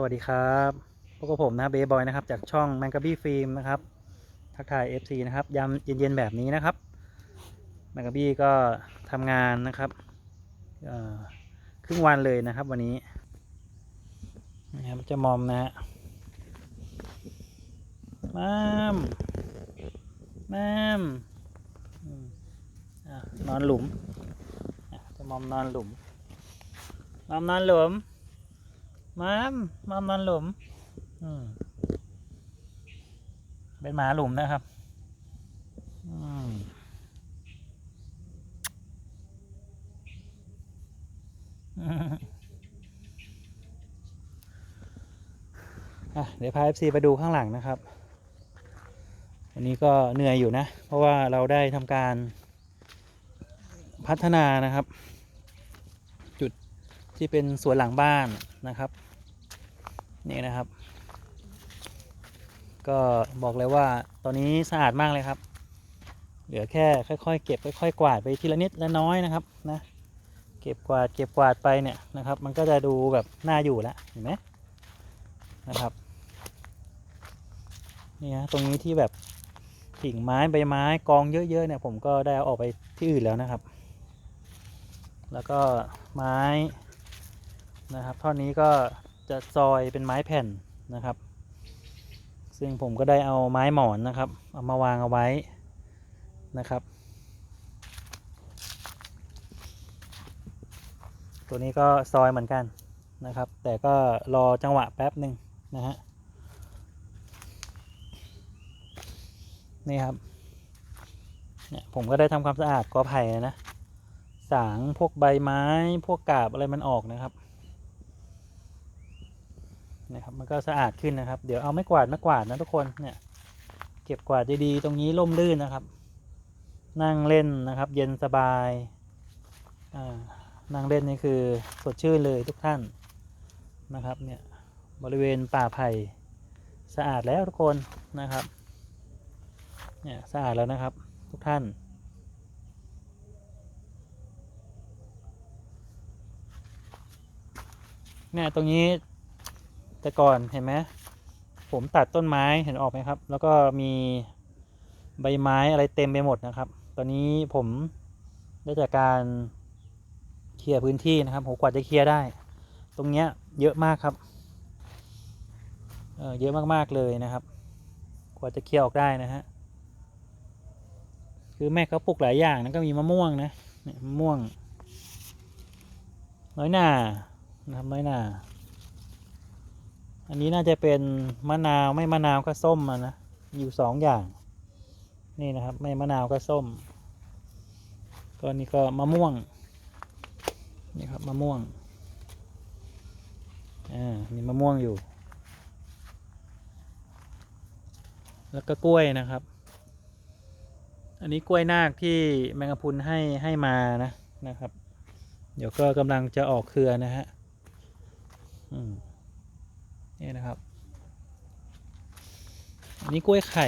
สวัสดีครับพบกับผมนะเบย์บอยนะครับ จากช่องแมงกะบี้ฟิล์มนะครับ ทักทาย FC นะครับ ยามเย็นๆแบบนี้นะครับแมงกะบี้ก็ทำงานนะครับครึ่งวันเลยนะครับ วันนี้นะครับจะมอมนะฮะมามมามมนอนหลุมจะมอมนอนหลุมมอมนอนหลุม มามมามนอนหลุม อืม เป็นหมาหลุมนะครับ อืมเดี๋ยวพา FC ไปดูข้างหลังนะครับอันนี้ก็เหนื่อยอยู่นะ เพราะว่าเราได้ทำการพัฒนานะครับ จุดที่เป็นสวนหลังบ้านนะครับ นี่นะครับ ก็บอกเลยว่าตอนนี้สะอาดมากเลยครับ เหลือแค่ค่อยๆเก็บค่อยๆกวาดไปทีละนิดละน้อยนะครับนะเก็บกวาดเก็บกวาดไปเนี่ยนะครับ มันก็จะดูแบบน่าอยู่แล้วเห็นไหมนะครับนี่ฮะตรงนี้ที่แบบกิ่งไม้ใบไม้กองเยอะๆเนี่ยผมก็ได้เอาออกไปที่อื่นแล้วนะครับ แล้วก็ไม้นะครับท่อนนี้ก็ จะซอยเป็นไม้แผ่นนะครับ ซึ่งผมก็ได้เอาไม้หมอนนะครับ เอามาวางเอาไว้นะครับ ตัวนี้ก็ซอยเหมือนกันนะครับ แต่ก็รอจังหวะแป๊บหนึ่งนะฮะนี่ครับเนี่ยผมก็ได้ทำความสะอาดกอไผ่นะ สางพวกใบไม้พวกกาบอะไรมันออกนะครับ นะครับมันก็สะอาดขึ้นนะครับ เดี๋ยวเอาไม้กวาดไม้กวาดนะทุกคนเนี่ยเก็บกวาดดีๆตรงนี้ร่มรื่นนะครับ นั่งเล่นนะครับ เย็นสบายอ่านั่งเล่นนี่คือสดชื่นเลยทุกท่านนะครับเนี่ยบริเวณป่าไผ่สะอาดแล้วทุกคนนะครับเนี่ยสะอาดแล้วนะครับทุกท่านเนี่ยตรงนี้ แต่ก่อนเห็นไหมผมตัดต้นไม้เห็นออกไหมครับ แล้วก็มีใบไม้อะไรเต็มไปหมดนะครับ ตอนนี้ผมได้จากการเคลียร์พื้นที่นะครับผมกว่าจะเคลียร์ได้ ตรงเนี้ยเยอะมากครับเออเยอะมากๆเลยนะครับ กว่าจะเคลียร์ออกได้นะฮะคือแม่เขาปลูกหลายอย่างนะก็มีมะม่วงนะมะม่วง น้อยหน่านะครับน้อยหน่า อันนี้น่าจะเป็นมะนาวไม่มะนาวก็ส้มนะอยู่สองอย่าง นี่นะครับ ไม่มะนาวก็ส้มก็นี่ก็มะม่วงนี่ครับมะม่วงอ่ามีมะม่วงอยู่ แล้วก็กล้วยนะครับ อันนี้กล้วยนาคที่แมงกะพุนให้ให้มานะนะครับ เดี๋ยวก็กำลังจะออกเครือนะฮะอืม นี่นะครับอันนี้กล้วยไข่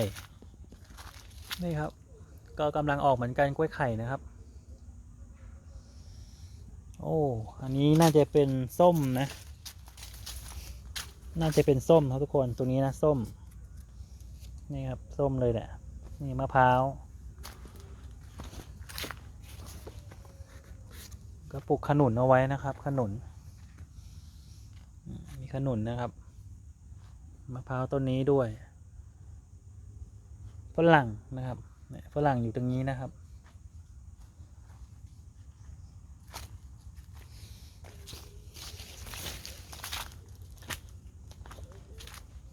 นี่ครับ ก็กำลังออกเหมือนกันกล้วยไข่นะครับ โอ้อันนี้น่าจะเป็นส้มนะ น่าจะเป็นส้มครับทุกคนตัวนี้นะส้มนี่ครับส้มเลยแหละนี่มะพร้าวก็ปลูกขนุนเอาไว้นะครับ ขนุนมีขนุนนะครับ มะพร้าวต้นนี้ด้วยฝรั่งนะครับฝรั่งอยู่ตรงนี้นะครับ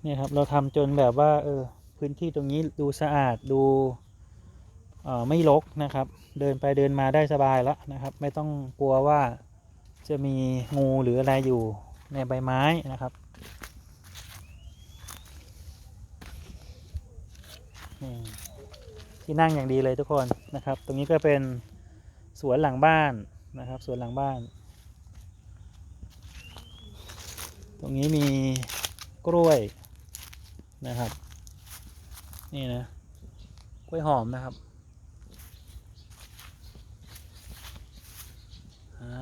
เนี่ยครับเราทำจนแบบว่าเออพื้นที่ตรงนี้ดูสะอาดดูออไม่รกนะครับ เดินไปเดินมาได้สบายแล้วนะครับ ไม่ต้องกลัวว่าจะมีงูหรืออะไรอยู่ในใบไม้นะครับ นี่ที่นั่งอย่างดีเลยทุกคนนะครับ ตรงนี้ก็เป็นสวนหลังบ้านนะครับสวนหลังบ้าน ตรงนี้มีกล้วยนะครับ นี่นะกล้วยหอมนะครับ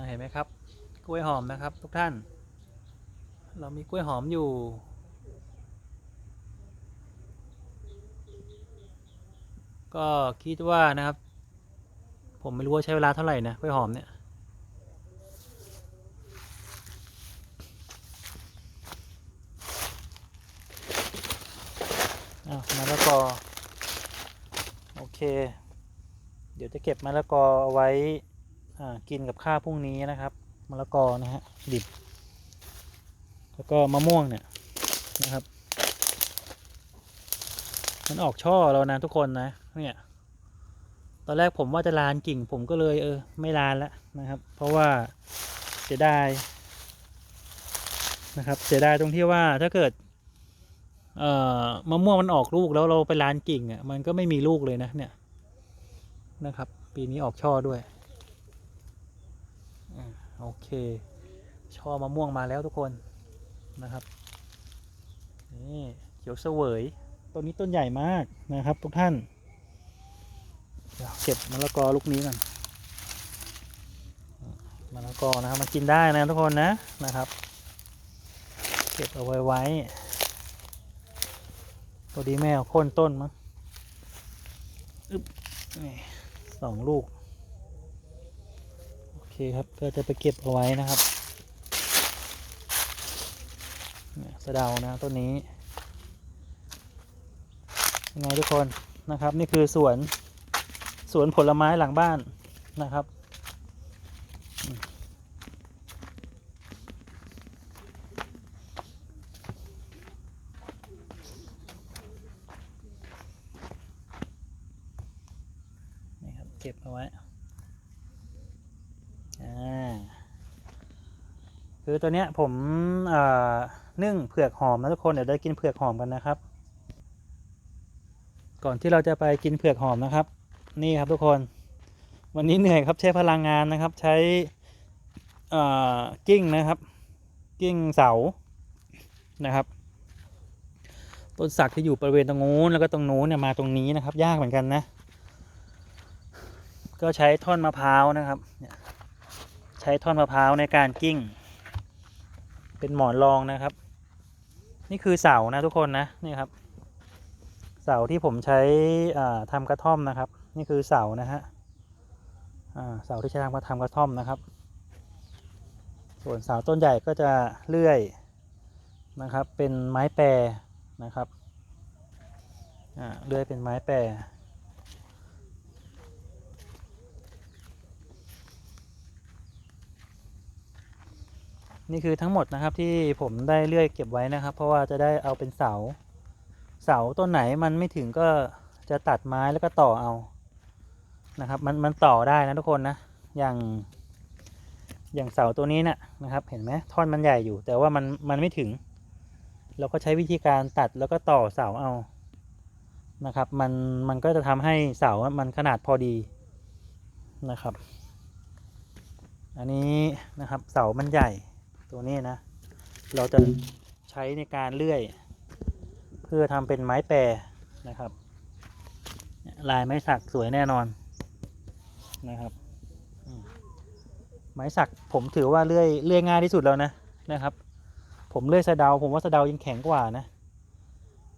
เห็นไหมครับ กล้วยหอมนะครับ ทุกท่าน เรามีกล้วยหอมอยู่ ก็คิดว่านะครับ ผมไม่รู้ว่าใช้เวลาเท่าไหร่นะกล้วยหอมเนี่ยอ้าวมะละกอโอเค เดี๋ยวจะเก็บมะละกอเอาไว้อ่ากินกับข้าวพรุ่งนี้นะครับมะละกอนะฮะดิบ แล้วก็มะม่วงเนี่ยนะครับ มันออกช่อแล้วนะทุกคนนะ เนี่ย ตอนแรกผมว่าจะลานกิ่ง ผมก็เลยเออ ไม่ลานแล้วนะครับ เพราะว่าเสียดายนะครับ เสียดายตรงที่ว่าถ้าเกิด เอ่อมะม่วงมันออกลูกแล้วเราไปลานกิ่งอะมันก็ไม่มีลูกเลยนะ เนี่ยนะครับ ปีนี้ออกช่อด้วยอ่าโอเค ช่อมะม่วงมาแล้วทุกคนนะครับ นี่เขียวเสวย ต้นนี้ต้นใหญ่มากนะครับทุกท่านเดี๋ยวเก็บมะละกอลูกนี้ก่อนมะละกอนะครับมากินได้นะทุกคนนะนะครับ เก็บเอาไว้ไว้ตัวดีแม่โค่นต้นมั้งอึ๊บนี่สองลูก โอเคครับก็จะไปเก็บเอาไว้นะครับเนี่ยสะเดานะต้นนี้ ยังไงทุกคนนะครับ นี่คือสวนสวนผลไม้หลังบ้านนะครับ นี่ครับ เก็บเอาไว้ อ่า คือตัวเนี้ยผมเอ่อนึ่งเผือกหอมนะทุกคน เดี๋ยวได้กินเผือกหอมกันนะครับ ก่อนที่เราจะไปกินเผือกหอมนะครับ นี่ครับทุกคน วันนี้เหนื่อยครับใช้พลังงานนะครับ ใช้กิ้งนะครับ กิ้งเสานะครับต้นสักที่อยู่บริเวณตรงนู้นแล้วก็ตรงนู้นเนี่ยมาตรงนี้นะครับ ยากเหมือนกันนะ ก็ใช้ท่อนมะพร้าวนะครับใช้ท่อนมะพร้าวในการกิ้ง เป็นหมอนรองนะครับ นี่คือเสานะทุกคนนะนี่ครับ เสาที่ผมใช้อ่าทำกระท่อมนะครับ นี่คือเสานะฮะเสาที่ใช้ทำกระทำกระท่อมนะครับ ส่วนเสาต้นใหญ่ก็จะเลื่อยนะครับ เป็นไม้แปรนะครับเลื่อยเป็นไม้แปรนี่คือทั้งหมดนะครับที่ผมได้เลื่อยเก็บไว้นะครับ เพราะว่าจะได้เอาเป็นเสา เสาต้นไหนมันไม่ถึงก็จะตัดไม้แล้วก็ต่อเอานะครับ มันมันต่อได้นะทุกคนนะ อย่างอย่างเสาตัวนี้นะนะครับ เห็นไหมท่อนมันใหญ่อยู่ แต่ว่ามันมันไม่ถึง เราก็ใช้วิธีการตัดแล้วก็ต่อเสาเอานะครับ มันมันก็จะทำให้เสามันขนาดพอดีนะครับ อันนี้นะครับเสามันใหญ่ตัวนี้นะ เราจะใช้ในการเลื่อย พื่อทำเป็นไม้แปรนะครับ ลายไม้สักสวยแน่นอนนะครับ ไม้สักผมถือว่าเลื่อยเลื่อยง่ายที่สุดแล้วนะนะครับ ผมเลื่อยสะเดา ผมว่าสะเดายังแข็งกว่านะ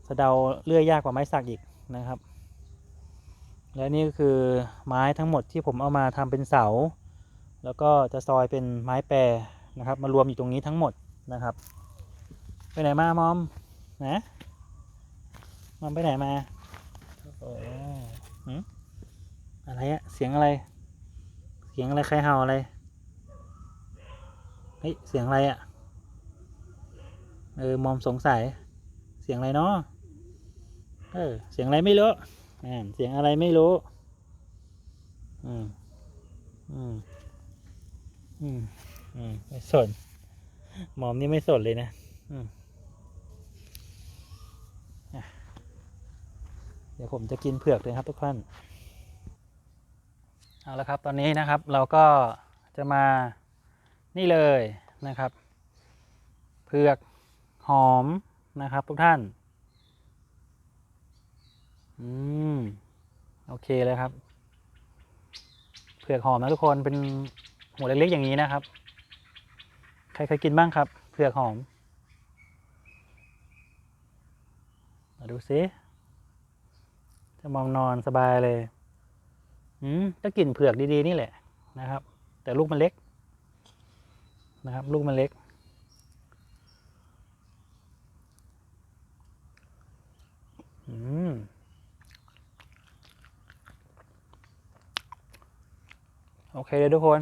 สะเดาเลื่อยยากกว่าไม้สักอีกนะครับ และนี่ก็คือไม้ทั้งหมดที่ผมเอามาทำเป็นเสา แล้วก็จะซอยเป็นไม้แปรนะครับ มารวมอยู่ตรงนี้ทั้งหมดนะครับ ไปไหนมามอมนะ มันไปไหนมาโอ้หืมอะไรอะเสียงอะไร เสียงอะไรใครเห่าอะไร เฮ้ย เสียงอะไรอะเออ มอมสงสัย เสียงอะไรเนาะเออ เสียงอะไรไม่รู้อ่าเสียงอะไรไม่รู้ อืม อืม อืม อืม ไม่สน มอมนี่ไม่สนเลยนะ อืม เดี๋ยวผมจะกินเผือกเลยครับทุกท่าน เอาละครับตอนนี้นะครับเราก็จะมานี่เลยนะครับ เผือกหอมนะครับทุกท่าน อืม โอเคเลยครับ เผือกหอมนะทุกคนเป็นหัวเล็กๆอย่างนี้นะครับ ใครเคยกินบ้างครับ เผือกหอม มาดูซิ จะมองนอนสบายเลย อืมก็กลิ่นเผือกดีๆนี่แหละนะครับ แต่ลูกมันเล็ก นะครับ ลูกมันเล็ก อืมโอเคเลยทุกคน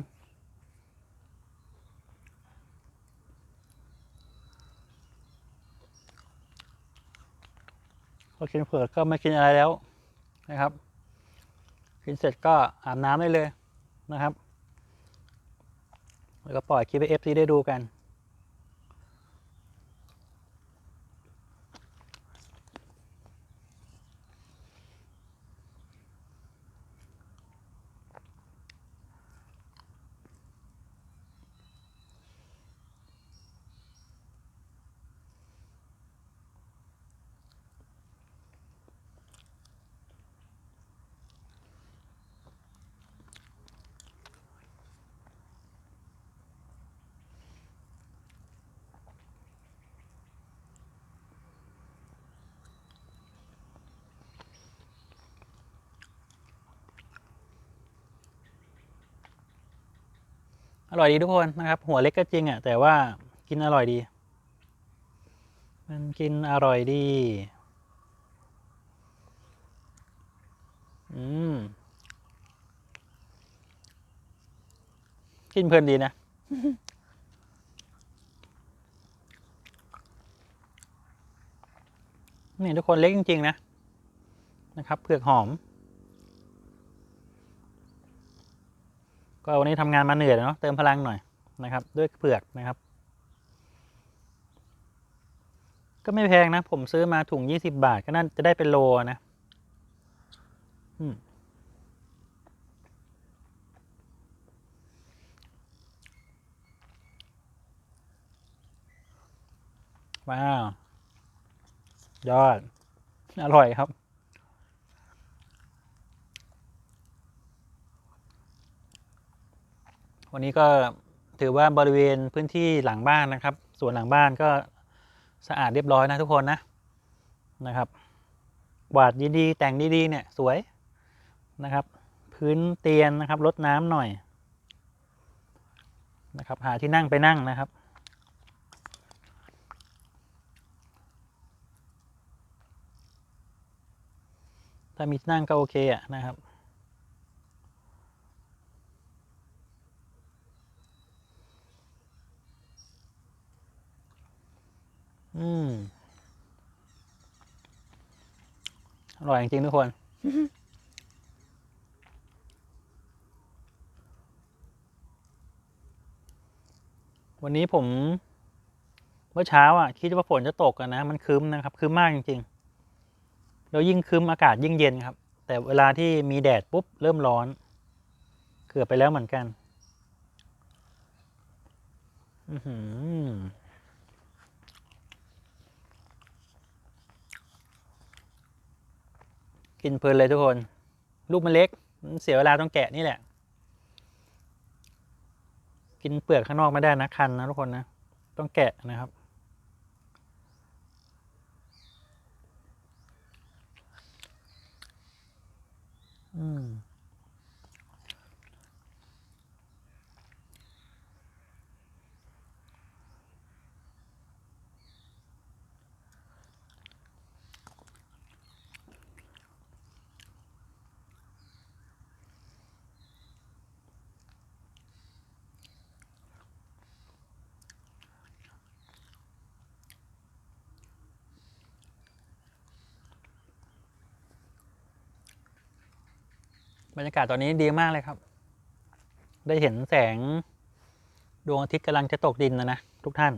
พอกินเผือกก็ไม่กินอะไรแล้ว นะครับ กินเสร็จก็อาบน้ำได้เลยนะครับ แล้วก็ปล่อยคลิปให้เอฟซีได้ดูกัน ร่อยดีทุกคนนะครับ หัวเล็กก็จริงอะแต่ว่ากินอร่อยดี มันกินอร่อยดี อืม กินเพลินดีนะนี่ทุกคนเล็กจริง ๆ นะ นะครับเผือกหอม ก็วันนี้ทำงานมาเหนื่อยเนาะเติมพลังหน่อยนะครับ ด้วยเผือกนะครับ ก็ไม่แพงนะ ผมซื้อมาถุงยี่สิบาท ก็น่าจะได้เป็นโลนะว้าว ยอด อร่อยครับ วันนี้ก็ถือว่าบริเวณพื้นที่หลังบ้านนะครับ ส่วนหลังบ้านก็สะอาดเรียบร้อยนะทุกคนนะนะครับวาดดีๆแต่งดีๆเนี่ยสวยนะครับ พื้นเตียนนะครับลดน้ำหน่อยนะครับ หาที่นั่งไปนั่งนะครับ ถ้ามีที่นั่งก็โอเคอะนะครับ อืมอร่อยจริงทุกคนวันนี้ผม เมื่อเช้าอะ คิดว่าฝนจะตกกันนะ มันครึ้มนะครับครึ้มมากจริงๆ แล้วยิ่งครึ้มอากาศยิ่งเย็นครับ แต่เวลาที่มีแดดปุ๊บ เริ่มร้อน เกือบไปแล้วเหมือนกัน อือหือ กินเพลินเลยทุกคน ลูกมันเล็กมันเสียเวลาต้องแกะนี่แหละ กินเปลือกข้างนอกไม่ได้นะคันนะทุกคนนะ ต้องแกะนะครับ อืม บรรยากาศตอนนี้ดีมากเลยครับ ได้เห็นแสงดวงอาทิตย์กำลังจะตกดินนะนะทุกท่าน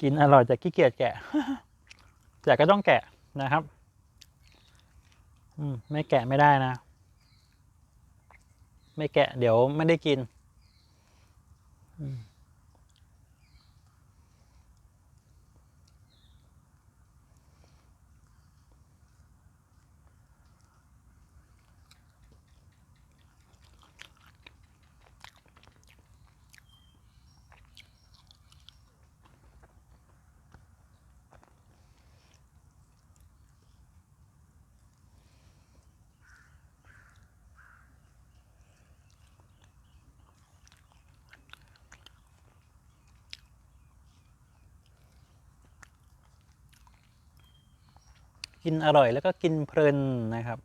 กินอร่อยแต่ขี้เกียจแกะ แต่ก็ต้องแกะนะครับ อืม ไม่แกะไม่ได้นะ ไม่แกะเดี๋ยวไม่ได้กิน อืม กินอร่อยแล้วก็กินเพลินนะครับ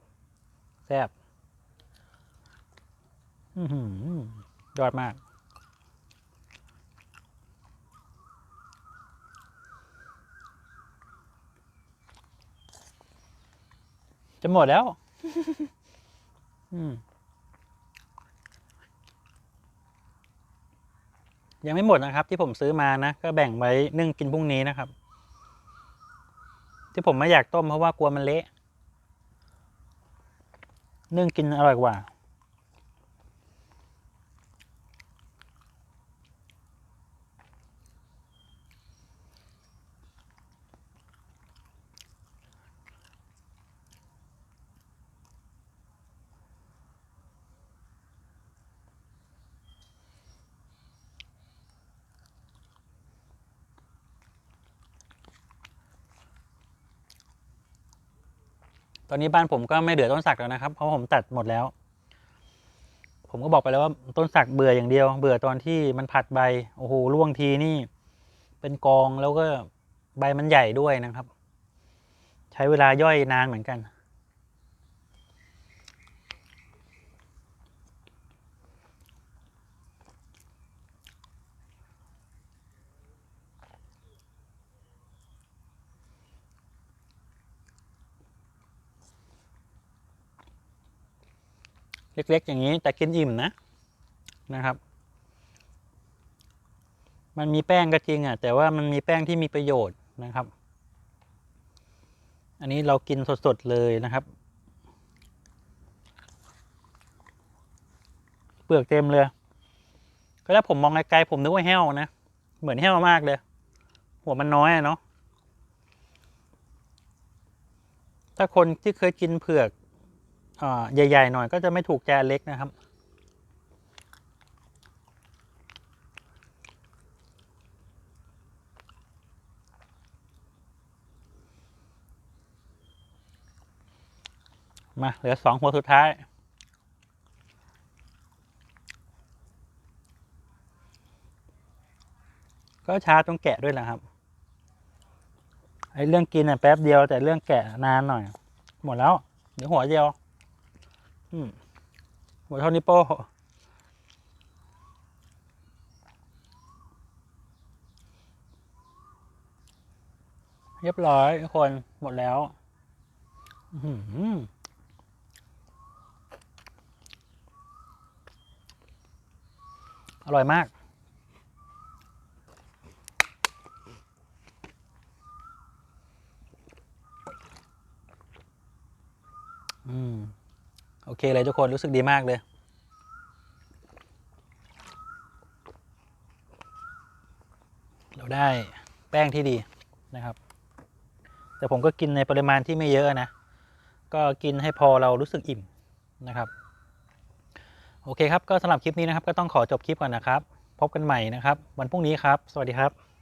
แซ่บยอดมาก จะหมดแล้ว ยังไม่หมดนะครับ ที่ผมซื้อมานะ ก็แบ่งไว้นึ่งกินพรุ่งนี้นะครับ ที่ผมไม่อยากต้มเพราะว่ากลัวมันเละนึ่งกินอร่อยกว่า อนนี้บ้านผมก็ไม่เหลือต้นสักแล้วนะครับ เพราะผมตัดหมดแล้ว ผมก็บอกไปแล้วว่าต้นสักเบื่ออย่างเดียว เบื่อตอนที่มันผัดใบ โอ้โหร่วงทีนี่ เป็นกองแล้วก็ใบมันใหญ่ด้วยนะครับ ใช้เวลาย่อยนานเหมือนกัน เล็กๆ อย่างนี้แต่กินอิ่มนะนะครับ มันมีแป้งก็จริงอะแต่ว่ามันมีแป้งที่มีประโยชน์นะครับ อันนี้เรากินสดๆเลยนะครับ เปลือกเต็มเลย ก็แล้วผมมองไกลๆผมนึกว่าแห้วนะ เหมือนแห้วมากเลย หัวมันน้อยเนาะถ้าคนที่เคยกินเผือก ใหญ่ ๆ หน่อยก็จะไม่ถูกใจเล็กนะครับ มาเหลือสองหัวสุดท้ายก็ช้าต้องแกะด้วยแหละครับ ไอ้เรื่องกินอะแป๊บเดียวแต่เรื่องแกะนานหน่อย หมดแล้ว เดี๋ยวหัวเดียว หัวเท่านิ้โป้เรียบร้อยทุกคนหมดแล้วอื้อหืออร่อยมากอืม โอเคเลยทุกคนรู้สึกดีมากเลยเราได้แป้งที่ดีนะครับ แต่ผมก็กินในปริมาณที่ไม่เยอะนะ ก็กินให้พอเรารู้สึกอิ่มนะครับ โอเคครับ ก็สำหรับคลิปนี้นะครับ ก็ต้องขอจบคลิปก่อนนะครับ พบกันใหม่นะครับ วันพรุ่งนี้ครับ สวัสดีครับ